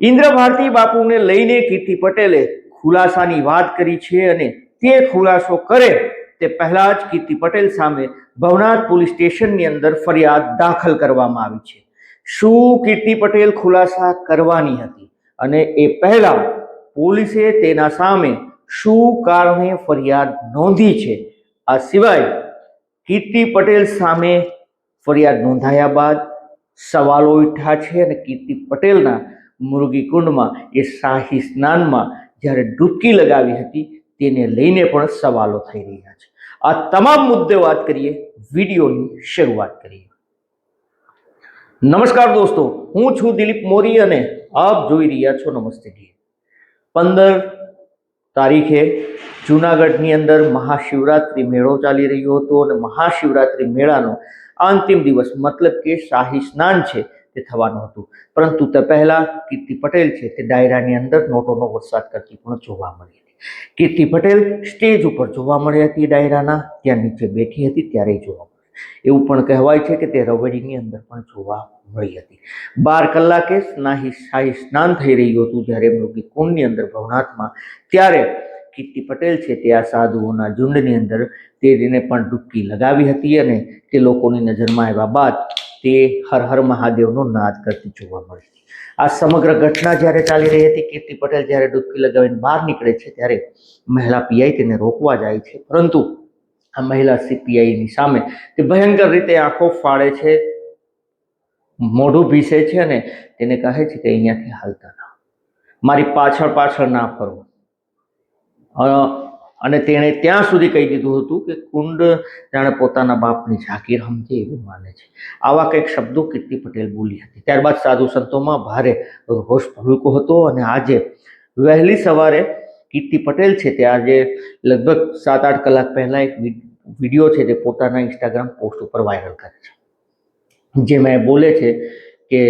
ઇન્દ્ર ભારતી બાપુને લઈને કીર્તિ પટેલે ખુલાસાની વાત કરી છે અને તે ખુલાસો કરે તે પહેલા જ કીર્તિ પટેલ સામે ભવનાથ પોલીસ સ્ટેશનની અંદર ફરિયાદ દાખલ કરવામાં આવી છે. શું કીર્તિ પટેલ ખુલાસા કરવાની હતી અને એ પહેલા પોલીસે તેના સામે શું કારણે ફરિયાદ નોંધી છે? આ સિવાય કીર્તિ પટેલ સામે ફરિયાદ નોંધાયા બાદ સવાલો ઉઠ્યા છે અને કીર્તિ પટેલના મુરગી કુંડમાં એ શાહી સ્નાનમાં જ્યારે ડૂબકી લગાવી હતી, તેને લઈને પણ સવાલો થઈ રહ્યા છે. આ તમામ મુદ્દે વાત કરીએ, વિડીયોની શરૂઆત કરીએ. નમસ્કાર દોસ્તો, હું છું દિલીપ મોરી અને આપ જોઈ રહ્યા છો નમસ્તે ટીવી. પંદર તારીખે જૂનાગઢની અંદર મહાશિવરાત્રિ મેળો ચાલી રહ્યો હતો અને મહાશિવરાત્રિ મેળાનો અંતિમ દિવસ, મતલબ કે શાહી સ્નાન છે તે થવાનું હતું. પરંતુ તે પહેલાં કીર્તિ પટેલ છે તે ડાયરાની અંદર નોટોનો વરસાદ કરતી પણ જોવા મળી હતી. કીર્તિ પટેલ સ્ટેજ ઉપર જોવા મળી હતી ડાયરાના, ત્યાં નીચે બેઠી હતી, ત્યારે જોવા એવું પણ કહેવાય છે કે તે રવેડીની અંદર પણ જોવા મળી હતી. બાર કલાકે સ્નાહી શાહી સ્નાન થઈ રહ્યું હતું જ્યારે મૃગી કુંડની અંદર ભવનાથમાં, ત્યારે કીર્તિ પટેલ છે તે આ સાધુઓના ઝુંડની અંદર તેને પણ ડૂબકી લગાવી હતી અને તે લોકોની નજરમાં આવ્યા બાદ તે હર હર મહાદેવનો નાદ કરતી જોવા મળી હતી આ સમગ્ર ઘટના જ્યારે ચાલી રહી હતી, કીર્તિ પટેલ જ્યારે ડૂબકી લગાવીને બહાર નીકળે છે, ત્યારે મહિલા પીઆઈ તેને રોકવા જાય છે. પરંતુ આ મહિલા સીપીઆઈની સામે તે ભયંકર રીતે આંખો ફાળે છે, મોઢું ભીસે છે અને તેને કહે છે કે અહીંયાથી હાલતા ના. મારી પાછળ પાછળ ના ફરવું અને તેણે ત્યાં સુધી કહી દીધું હતું કે કુંડ જાણે પોતાના બાપની ઝાકીર સમજે એવું માને છે. આવા કંઈક શબ્દો કીર્તિ પટેલ બોલી હતી. ત્યારબાદ સાધુ સંતોમાં ભારે રોષ ભૂલકો હતો અને આજે વહેલી સવારે કીર્તિ પટેલ છે તે આજે લગભગ સાત આઠ કલાક પહેલાં એક વીડિયો છે તે પોતાના ઇન્સ્ટાગ્રામ પોસ્ટ ઉપર વાયરલ કરે છે. જેમાં એ બોલે છે કે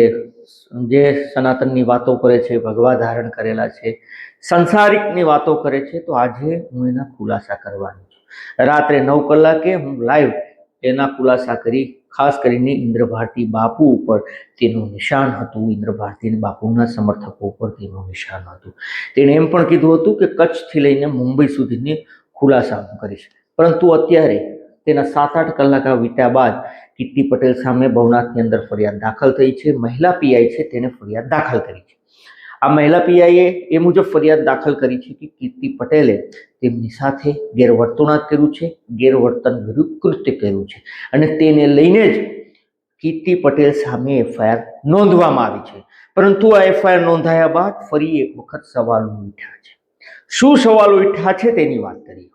જે સનાતનની વાતો કરે છે, ભગવા ધારણ કરેલા છે, સંસારિકની વાતો કરે છે, તો આજે હું એના ખુલાસા કરવાની છું. રાત્રે નવ કલાકે હું લાઈવ એના ખુલાસા કરી, ખાસ કરીને ઇન્દ્ર ભારતી બાપુ ઉપર તેનું નિશાન હતું ઇન્દ્ર ભારતી બાપુના સમર્થકો ઉપર તેનું નિશાન હતું. તેણે એમ પણ કીધું હતું કે કચ્છથી લઈને મુંબઈ સુધીની ખુલાસા હું કરીશ. પરંતુ અત્યારે તેના સાત આઠ કલાક વીત્યા બાદ કીર્તિ પટેલ સામે ભવનાથની અંદર ફરિયાદ દાખલ થઈ છે. મહિલા પીઆઈ છે, તેને ફરિયાદ દાખલ કરી છે. આ મહિલા પીઆઈએ એ મુજબ ફરિયાદ દાખલ કરી છે કે કીર્તિ પટેલે તેમની સાથે ગેરવર્તણૂક કર્યું છે, ગેરવર્તન વિરુદ્ધ કૃત્ય કર્યું છે અને તેને લઈને જ કીર્તિ પટેલ સામે એફઆઈઆર નોંધવામાં આવી છે. પરંતુ આ એફઆઈઆર નોંધાયા બાદ ફરી એક વખત સવાલો ઉઠ્યા છે. શું સવાલો ઉઠ્યા છે તેની વાત કરીએ?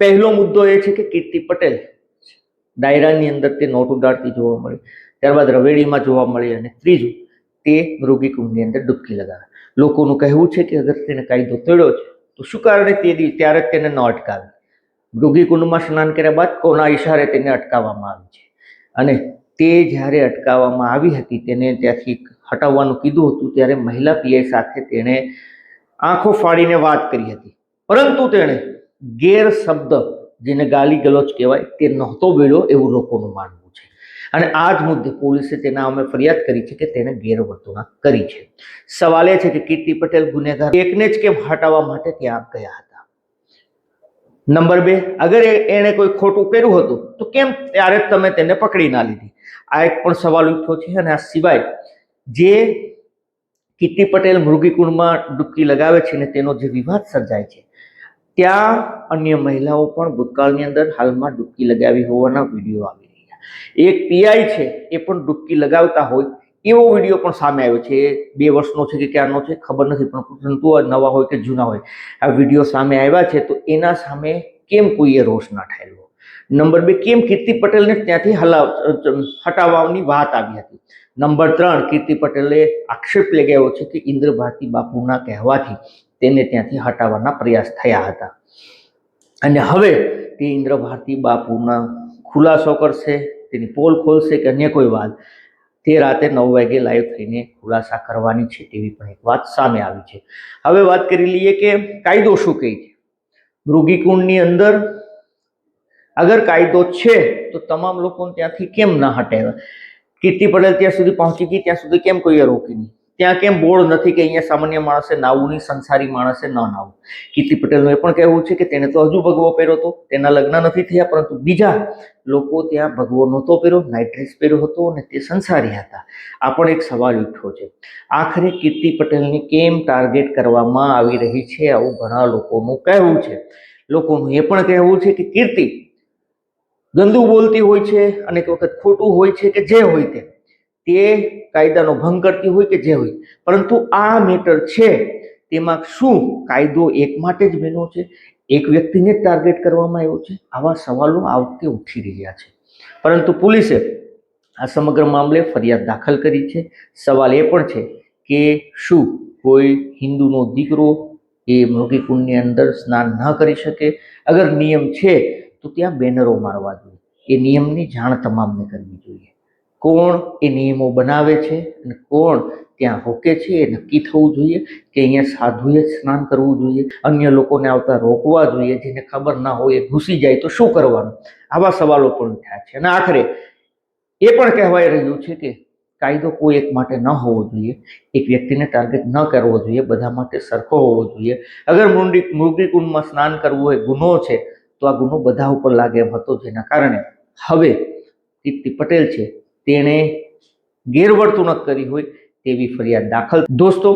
પહેલો મુદ્દો એ છે કે કીર્તિ પટેલ ડાયરાની અંદર તે નોટ ઉડાડતી જોવા મળી, ત્યારબાદ રવેડીમાં જોવા મળી અને ત્રીજું તે મૃગી કુંડની અંદર ડૂબકી લગાવે. લોકોનું કહેવું છે કે અગર તેને કાયદો તોડ્યો છે, તો શું કારણે તે દી, ત્યારે તેને ન અટકાવી? મૃગી કુંડમાં સ્નાન કર્યા બાદ કોના ઈશારે તેને અટકાવવામાં આવી છે? અને તે જ્યારે અટકાવવામાં આવી હતી, તેને ત્યાંથી હટાવવાનું કીધું હતું, ત્યારે મહિલા પીઆઈ સાથે તેણે આંખો ફાડીને વાત કરી હતી. પરંતુ તેણે ગેર શબ્દ જેને ગાલી ગલોચ કહેવાય, તે નહોતો બોલ્યો એવું લોકોનું માનવું છે. અને આ જ મુદ્દે પોલીસે તેના અમે ફરિયાદ કરી છે કે તેને ગેરવર્તણૂક કરી છે. સવાલ એ છે કે કીર્તિ પટેલ ગુનેગાર એકને જ કેમ હટાવવા માટે ત્યાં ગયા હતા? નંબર બે, અગર એણે કોઈ ખોટું કર્યું હતું, તો કેમ ત્યારે જ તમે તેને પકડી ના લીધી? આ એક પણ સવાલ ઉઠ્યો છે અને આ સિવાય જે કીર્તિ પટેલ મૃગીકુંડમાં ડૂબકી લગાવે છે ને તેનો જે વિવાદ સર્જાય છે ત્યાં અન્ય મહિલાઓ પણ ભૂતકાળની અંદર હાલમાં ડૂબકી લગાવી હોવાના વીડિયો આવી રહ્યા એક પીઆઈ છે, એ પણ ડૂબકી લગાવતા હોય એવો વીડિયો પણ સામે આવ્યો છે. બે વર્ષનો છે કે ક્યારનો છે, ખબર નથી, પણ પરંતુ નવા હોય કે જૂના હોય, આ વીડિયો સામે આવ્યા છે, તો એના સામે કેમ કોઈએ રોષ ના ઠાલવો? નંબર બે, કેમ કીર્તિ પટેલને ત્યાંથી હલાવ હટાવવાની વાત આવી હતી? નંબર ત્રણ, કીર્તિ પટેલે આક્ષેપ લગાવ્યો છે કે ઇન્દ્ર ભારતી બાપુના કહેવાથી તેને ત્યાંથી હટાવવાના પ્રયાસ થયા હતા. અને હવે તે ઇન્દ્ર ભારતી બાપુના ખુલાસો કરશે, તેની પોલ ખોલશે કે અન્ય કોઈ વાત. તે રાતે નવ વાગે લાઈવ થઈને ખુલાસા કરવાની છે તેવી પણ એક વાત સામે આવી છે. હવે વાત કરી લઈએ કે કાયદો શું કહે છે? મૃગીકુંડની અંદર અગર કાયદો છે, તો તમામ લોકોને ત્યાંથી કેમ ના હટાવ્યા? કીર્તિ પટેલ ત્યાં સુધી પહોંચી ગઈ, ત્યાં સુધી કેમ કોઈએ રોકી નહીં? ત્યાં કેમ બોર્ડ નથી કે અહીંયા સામાન્ય માણસે નાવું નહીં સંસારી માણસે ન નાવું? કીર્તિ પટેલનું એ પણ કહેવું છે કે તેને તો હજુ ભગવો પહેર્યો હતો, તેના લગ્ન નથી થયા, પરંતુ બીજા લોકો ત્યાં ભગવો નહોતો પહેર્યો નાઇટ ડ્રેસ પહેર્યો હતો અને તે સંસારી હતા. આ પણ એક સવાલ ઉઠ્યો છે. આખરે કીર્તિ પટેલને કેમ ટાર્ગેટ કરવામાં આવી રહી છે? આવું ઘણા લોકોનું કહેવું છે. લોકોનું એ પણ કહેવું છે કે કીર્તિ ગંદુ બોલતી હોય છે અને એક વખત ખોટું હોય છે કે જે હોય તે તે કાયદાનો ભંગ કરતી હોય કે જે હોય. પરંતુ આ મેટર છે, તેમાં શું કાયદો એક માટે જ બન્યો છે? એક વ્યક્તિને જ ટાર્ગેટ કરવામાં આવ્યો છે? આવા સવાલો આ વખતે ઉઠી રહ્યા છે. પરંતુ પોલીસે આ સમગ્ર મામલે ફરિયાદ દાખલ કરી છે. સવાલ એ પણ છે કે શું કોઈ હિન્દુનો દીકરો એ મૃગીકુંડની અંદર સ્નાન ન કરી શકે? અગર નિયમ છે તો ત્યાં બેનરો મારવા જોઈએ. એ નિયમની જાણ તમામને કરવી જોઈએ. કોણ એ નિયમો બનાવે છે અને કોણ ત્યાં રોકે છે એ નક્કી થવું જોઈએ કે અહીંયા સાધુએ સ્નાન કરવું જોઈએ, અન્ય લોકોને આવતા રોકવા જોઈએ, જેને ખબર ના હોય એ ઘૂસી જાય તો શું કરવાનું? આવા સવાલો પણ થયા છે. અને આખરે એ પણ કહેવાય રહ્યું છે કે કાયદો કોઈ એક માટે ન હોવો જોઈએ. એક વ્યક્તિને ટાર્ગેટ ન કરવો જોઈએ. બધા માટે સરખો હોવો જોઈએ. અગર મૃગી કુંડમાં સ્નાન કરવું એ ગુનો છે તો આ ગુનો બધા ઉપર લાગે એમ હતો જેના કારણે. હવે કીર્તિ પટેલ છે, તેણે ગેરવર્તણૂક કરી હોય તેવી ફરિયાદ દાખલ. દોસ્તો,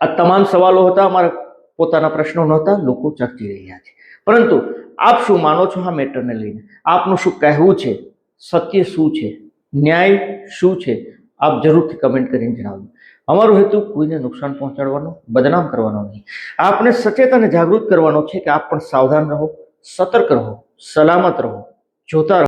આ તમામ સવાલો હતા, અમારા પોતાના પ્રશ્નો નહોતા, લોકો ચર્ચી રહ્યા છે. પરંતુ આપ શું માનો છો આ મેટરને લઈને? આપનું શું કહેવું છે? સત્ય શું છે? ન્યાય શું છે? આપ જરૂરથી કમેન્ટ કરીને જણાવજો. અમારો હેતુ કોઈને નુકસાન પહોંચાડવાનો, બદનામ કરવાનો નહીં. આપને સચેત અને જાગૃત કરવાનો છે કે આપ પણ સાવધાન રહો સતર્ક રહો સલામત રહો જોતા રહો.